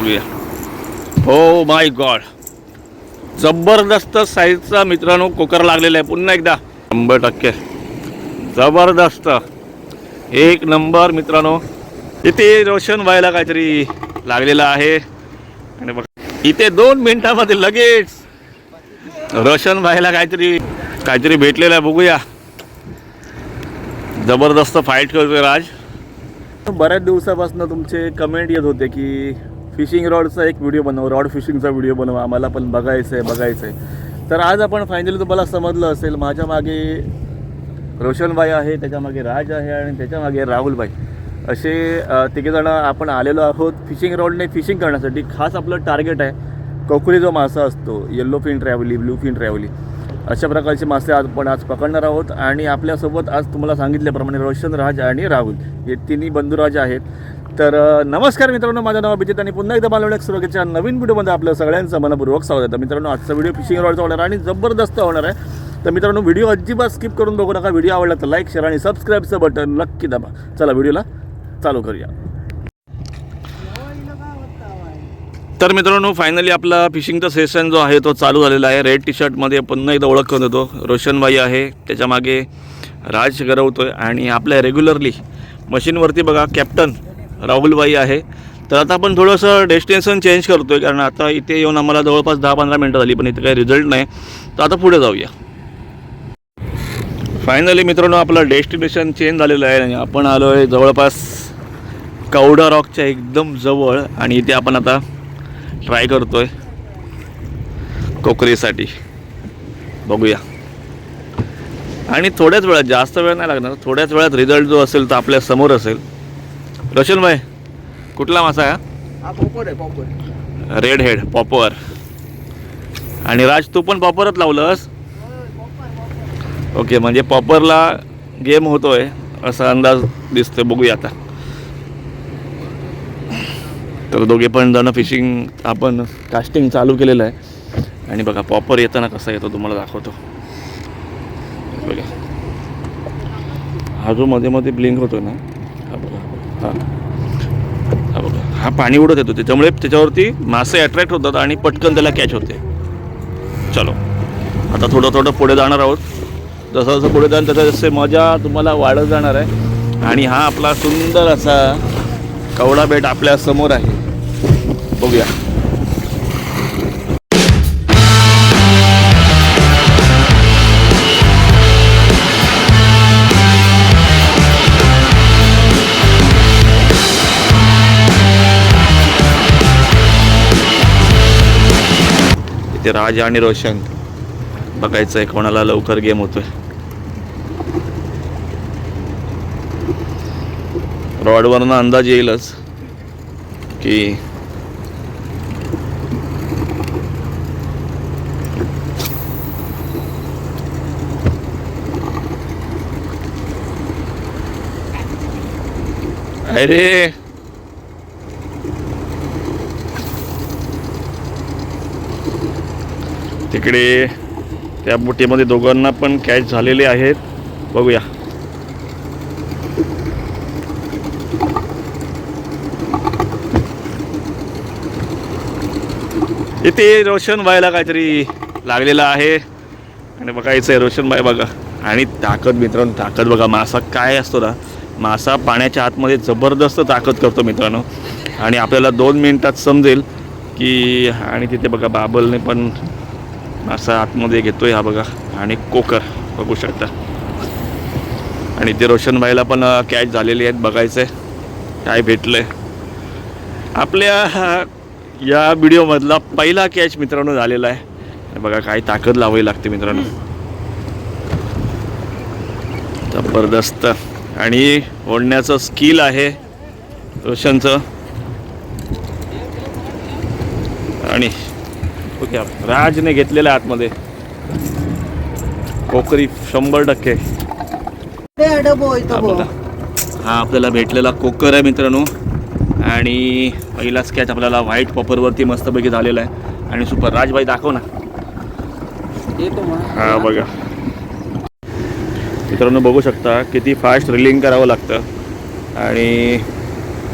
बघूया. हो माय गॉड जबरदस्त साईजचा मित्रांनो कुकर लागलेला आहे. पुन्हा एकदा. शंभर टक्के. जबरदस्त. एक नंबर मित्रांनो. इथे रोशन व्हायला काहीतरी लागलेला आहे. आणि बघ. इथे दोन मिनिटामध्ये लगेच रोशन व्हायला काहीतरी काहीतरी भेटलेलं आहे. बघूया. जबरदस्त फाईट करतोय राज. बऱ्याच दिवसापासून तुमचे कमेंट येत होते की फिशिंग रॉडचा एक व्हिडिओ बनव रॉड फिशिंगचा व्हिडिओ बनवा आम्हाला पण बघायचं आहे बघायचं आहे तर आज आपण फायनली तुम्हाला समजलं असेल माझ्या मागे रोशनबाई आहे त्याच्यामागे राज आहे आणि त्याच्यामागे राहुलबाई. असे तिघेजणं आपण आलेलो आहोत फिशिंग रॉडने फिशिंग करण्यासाठी. खास आपलं टार्गेट आहे कोकरी जो मासा असतो yellow fin trevally blue fin trevally अशा प्रकारचे मासे आज आपण आज पकडणार आहोत. आणि आपल्यासोबत आज तुम्हाला सांगितल्याप्रमाणे रोशन राज आणि राहुल. हे तिन्ही बंधुराज आहेत. तर नमस्कार मित्रांनो माझं नाव अभिजित आणि पुन्हा एकदा मला सुरक्षेच्या नवीन व्हिडिओमध्ये आपलं सगळ्यांचं मनपूर्वक स्वागत आहे. तर मित्रांनो आजचा व्हिडिओ फिशिंग रॉडचा होणार आणि जबरदस्त होणार आहे. तर मित्रांनो व्हिडिओ अजिबात स्किप करून बघू नका. व्हिडिओ आवडला तर लाईक शेअर आणि सबस्क्राईबचं बटन नक्की दाबा. चला व्हिडिओला चालू करूया. तर मित्रांनो फायनली आपला फिशिंगचा सेशन जो आहे तो चालू झालेला आहे. रेड टी शर्टमध्ये पुन्हा एकदा ओळख करून देतो. रोशनबाई आहे. त्याच्यामागे राज गरवतोय. आणि आपल्या रेग्युलरली मशीनवरती बघा कॅप्टन राहुलबाई आहे. तर आता आपण थोडंसं डेस्टिनेशन चेंज करतो आहे कारण आता इथे येऊन आम्हाला जवळपास दहा पंधरा मिनटं झाली पण इथे काही रिझल्ट नाही. तर आता पुढे जाऊया. फायनली मित्रांनो आपलं डेस्टिनेशन चेंज झालेलं आहे आणि आपण आलो आहे जवळपास कवडा रॉकच्या एकदम जवळ आणि इथे आपण आता ट्राय करतो आहे कोकरीसाठी. बघूया. आणि थोड्याच वेळात जास्त वेळ नाही लागणार थोड्याच वेळात रिझल्ट जो असेल तो आपल्यासमोर असेल. रोशन भाई कुठला मासा हा? हा पॉपर आहे पॉपर रेड हेड पॉपर आणि राज तू पण पॉपरच लावलंस? ओके म्हणजे पॉपरला गेम होतोय असा अंदाज दिसतोय बघूया आता. तर दोघे पण जण फिशिंग आपण कास्टिंग चालू केलेलं आहे. आणि बघा पॉपर येताना कसा येतो तुम्हाला दाखवतो. बघा. हा जो मध्ये मध्ये ब्लिंक होतो ना हा. बघा हा बघा हा पाणी उडत येतो. त्याच्यामुळे त्याच्यावरती मासे अट्रॅक्ट होतात आणि पटकन त्याला कॅच होते. चलो. आता थोडं थोडं पुढे जाणार आहोत. जसं जसं पुढे जाईल तसं जसे मजा तुम्हाला वाढत जाणार आहे. आणि हा आपला सुंदर असा कवडा बेट आपल्यासमोर आहे. बघूया. इथे राज आणि रोशन. बघायचं आहे कोणाला लवकर गेम होतोय. रॉडवरनं अंदाज येईलच की अरे! तिकडे त्या बोटीमध्ये दोघांना पण कॅच झालेले आहेत. बघूया. इथे रोशन बायला काहीतरी लागलेलं आहे. आणि बघायचं आहे रोशन बाय बघा. आणि ताकद मित्रांनो ताकद बघा. मासा काय असतो ना मासा पाण्याच्या आतमध्ये जबरदस्त ताकद करतो मित्रांनो. आणि आपल्याला दोन मिनिटात समजेल की आणि तिथे बघा बाबलने पण मासा आतमध्ये घेतोय हा बघा. आणि कोकर बघू शकता. आणि ते रोशनबाईला पण कॅच झालेली आहेत बघायचं. आहे काय भेटलं आहे आपल्या हा- या व्हिडिओमधला पहिला कॅच मित्रांनो झालेला आहे. बघा काय ताकद लावावी लागते मित्रांनो. जबरदस्त. आणि ओढण्याचं स्किल आहे रोशनचं. आणि ओके राजने घेतलेलं आहे आतमध्ये. कोकरी शंभर टक्के. हा आपल्याला भेटलेला कोकर आहे मित्रांनो. आणि पहिला स्कॅच आपल्याला व्हाईट पॉपरवरती मस्तपैकी झालेला आहे. आणि सुपर राजबाई दाखव ना. हा बघा. मित्रांनो बघू शकता किती फास्ट रिलिंग करावं लागतं. आणि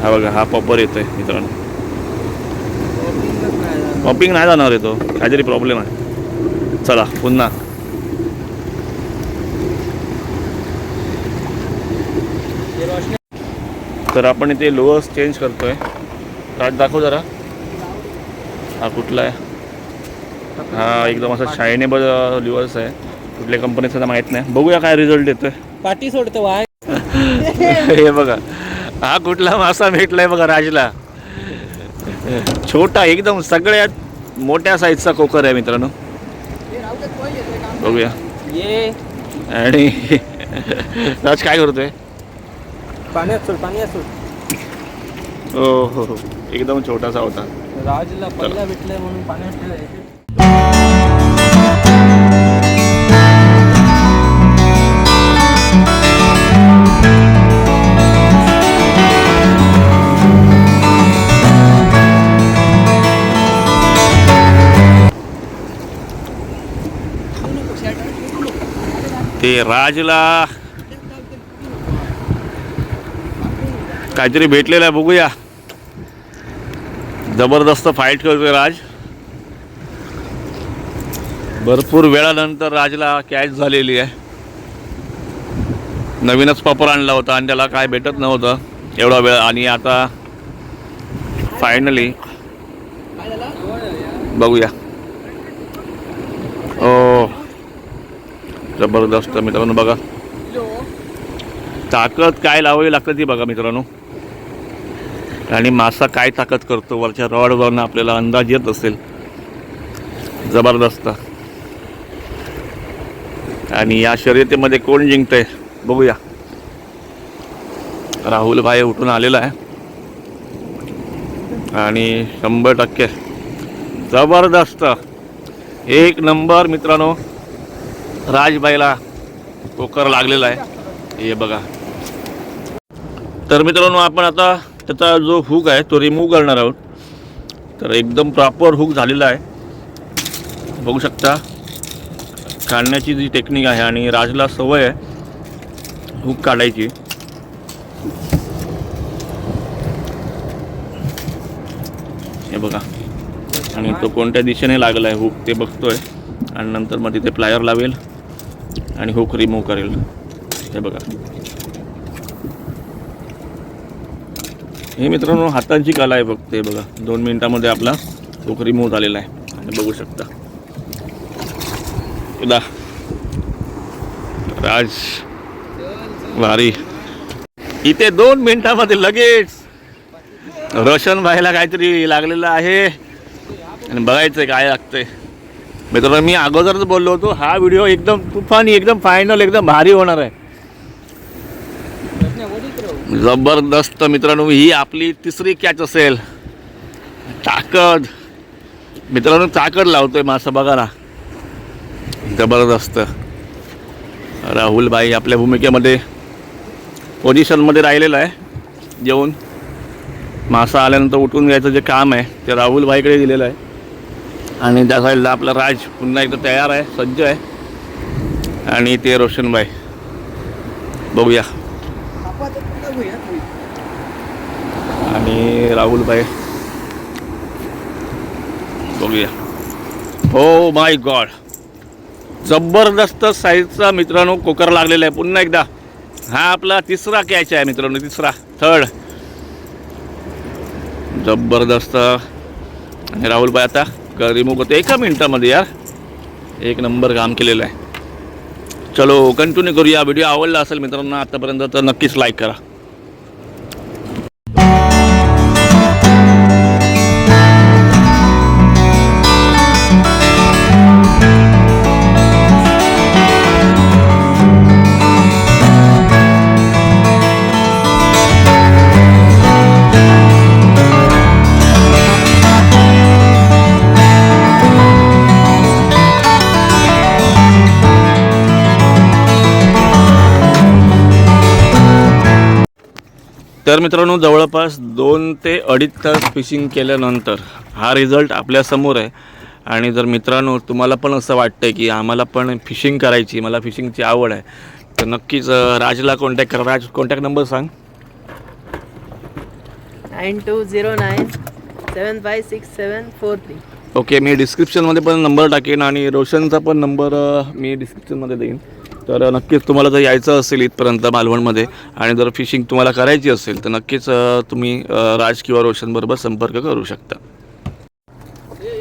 हा बघा हा पॉपर येतोय मित्रांनो. पॉपिंग नाही जाणार आहे तो. काहीतरी प्रॉब्लेम आहे. चला पुन्हा. तर आपण इथे लोअर्स चेंज करतोय. राज दाखव जरा. हा कुठला आहे? हा एकदम असा शायनेबल लिवर्स आहे. कुठल्या कंपनीचा तर माहीत नाही. बघूया काय रिझल्ट येतोय. पाठी सोडतो वाय हे बघा. हा कुठला मासा भेटलाय बघा राजला. छोटा एकदम सगळ्यात मोठ्या साईजचा कोकर आहे मित्रांनो. बघूया. ये. आणि राज काय करतोय? पाण्यात सोड पाण्यात सोड हो हो एकदम छोटासा होता. राजला पहिला भेटलाय म्हणून पाण्यात ते राजला काहीतरी भेटलेलं आहे बघूया. जबरदस्त फाईट करतोय राज. भरपूर वेळानंतर राजला कॅच झालेली आहे. नवीनच पपर आणला होता आणि त्याला काय भेटत नव्हतं. एवढा वेळ आणि आता फायनली बघूया. जबरदस्त मित्रांनो बघा. ताकद काय लावावी लागतं ती बघा मित्रांनो. आणि मासा काय ताकद करतो वरच्या रॉडवरनं आपल्याला अंदाज येत असेल. जबरदस्त. आणि या शर्यतीमध्ये कोण जिंकतंय बघूया. राहुल भाई उठून आलेला आहे. आणि शंभर टक्के. जबरदस्त. एक नंबर मित्रांनो. राजबाईला कोकर लागलेला आहे. हे बघा. तर मित्रांनो आपण आता त्याचा जो हुक आहे तो रिमूव्ह करणार आहोत. तर एकदम प्रॉपर हुक झालेला आहे. बघू शकता काढण्याची जी टेक्निक आहे आणि राजला सवय आहे हुक काढायची. हे बघा. आणि तो कोणत्या दिशेने लागला आहे हुक ते बघतोय. आणि नंतर मग तिथे प्लायर लावेल. आणि हुक रिमूव्ह करेल. हे बघा. हे मित्रांनो हातांची कला आहे फक्त हे बघा. दोन मिनिटामध्ये आपला हुक रिमूव्ह झालेला आहे. आणि बघू शकता. उदा राज. भारी. इथे दोन मिनिटामध्ये लगेच रोशन भाईला काहीतरी लागलेलं आहे. आणि बघायचं काय लागतंय. मित्रांनो मी अगोदरच बोललो होतो हा व्हिडिओ एकदम तुफानी एकदम फायनल एकदम भारी होणार आहे. जबरदस्त मित्रांनो ही आपली तिसरी कॅच असेल. ताकद. मित्रांनो ताकद लावतोय मासा बघा ना जबरदस्त. राहुल भाई आपल्या भूमिकेमध्ये पोझिशनमध्ये राहिलेलं आहे. जेवून मासा आल्यानंतर उठून घ्यायचं जे काम आहे ते राहुल भाईकडे दिलेलं आहे. आणि त्या साईडला आपला राज पुन्हा एकदा तयार आहे सज्ज आहे. आणि ते रोशनबाई. बघूया. आणि राहुलबाई. बघूया. हो माय गॉड जबरदस्त साईजचा मित्रांनो कोकर लागलेला आहे. पुन्हा एकदा. हा आपला तिसरा कॅच आहे मित्रांनो तिसरा. थर्ड जबरदस्त. आणि राहुलबाई आता रिमूव्ह करतो. एका मिनटामध्ये यार. एक नंबर काम केलेलं आहे. चलो कंटिन्यू करूया. व्हिडिओ आवडला असेल मित्रांनो आत्तापर्यंत तर नक्कीच लाईक करा. तर मित्रांनो जवळपास दोन ते अडीच तास फिशिंग केल्यानंतर हा रिझल्ट आपल्यासमोर आहे. आणि जर मित्रांनो तुम्हाला पण असं वाटतं की आम्हाला पण फिशिंग करायची मला फिशिंगची आवड आहे तर नक्कीच राजला कॉन्टॅक्ट करा. राज कॉन्टॅक्ट नंबर सांग. Nine two zero nine seven five six seven four three. Okay मी डिस्क्रिप्शनमध्ये पण नंबर टाकेन आणि रोशनचा पण नंबर मी डिस्क्रिप्शनमध्ये देईन. तर नक्कीच तुम्हाला जर यायचं असेल इथपर्यंत मालवणमध्ये आणि जर फिशिंग तुम्हाला करायची असेल तर नक्कीच तुम्ही राज किंवा रोशनबरोबर संपर्क करू शकता.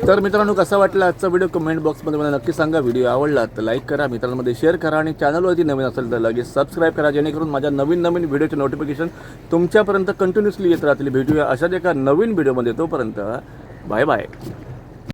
तर मित्रांनो कसा वाटला आजचा व्हिडिओ कमेंट बॉक्समध्ये मला नक्की सांगा. व्हिडिओ आवडला तर लाईक करा मित्रांमध्ये शेअर करा आणि चॅनलवरती नवीन असेल तर लगेच सबस्क्राईब करा जेणेकरून माझ्या नवीन नवीन व्हिडिओचे नोटिफिकेशन तुमच्यापर्यंत कंटिन्युअसली येत राहतील. भेटूया अशाच एका नवीन व्हिडिओमध्ये तोपर्यंत बाय बाय